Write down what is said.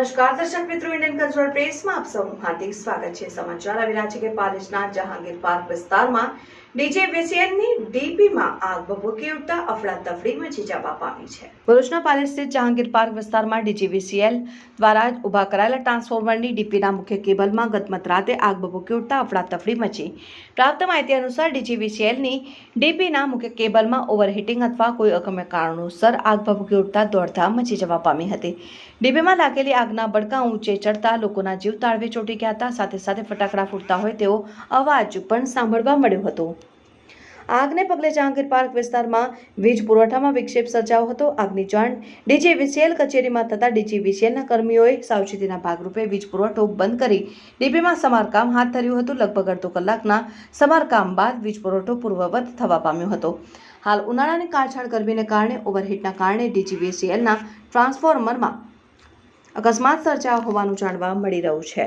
નમસ્કાર, દર્શક મિત્રો, ઇન્ડિયન કલ્ચરલ પ્રેસમાં આપ સૌનું હાર્દિક સ્વાગત છે. સમાચાર આવી રહ્યા છે કે પાલેશના જહાંગીર પાર્ક વિસ્તારમાં ડીજે વેસિયનની ડીપીમાં આગ ભભૂકી ઉઠતા અફડાતફડી મચી જવા પામી છે. ભરૂચના પાલિશ સ્થિત જહાંગીર પાર્ક વિસ્તારમાં ડીજીવીસીએલ દ્વારા ઊભા કરાયેલા ટ્રાન્સફોર્મરની ડીપીના મુખ્ય કેબલમાં ગત રાતે આગ ભભૂકી ઉઠતા અફડાતફડી મચી. પ્રાપ્ત માહિતી અનુસાર ડીજીવીસીએલની ડીપીના મુખ્ય કેબલમાં ઓવરહીટિંગ અથવા કોઈ અગમ્ય કારણોસર આગ ભભૂકી ઉઠતા દોડધામ મચી જવા પામી હતી. ડીપીમાં લાગેલી આગના બડકા ઊંચે ચડતા લોકોના જીવ તાળવે ચોંટી ગયા હતા. સાથે સાથે ફટાકડા ફૂટતા હોય તેવો અવાજ પણ સાંભળવા મળ્યો હતો. આગને પગલે જહાંગીર પાર્ક વિસ્તારમાં વીજ પુરવઠામાં વિક્ષેપ સર્જાયો હતો. આગની જાણ ડીજી વીસીએલ કચેરીમાં થતાં ડીજી વીસીએલના કર્મીઓએ સાવચેતીના ભાગરૂપે વીજ પુરવઠો બંધ કરી ડીપીમાં સમારકામ હાથ ધર્યું હતું. લગભગ અડધો કલાકના સમારકામ બાદ વીજ પુરવઠો પૂર્વવત થવા પામ્યો હતો. હાલ ઉનાળાની કાળછાળ ગરમીને કારણે, ઓવરહીટના કારણે ડીજી વીસીએલના ટ્રાન્સફોર્મરમાં અકસ્માત સર્જાયો હોવાનું જાણવા મળી રહ્યું છે.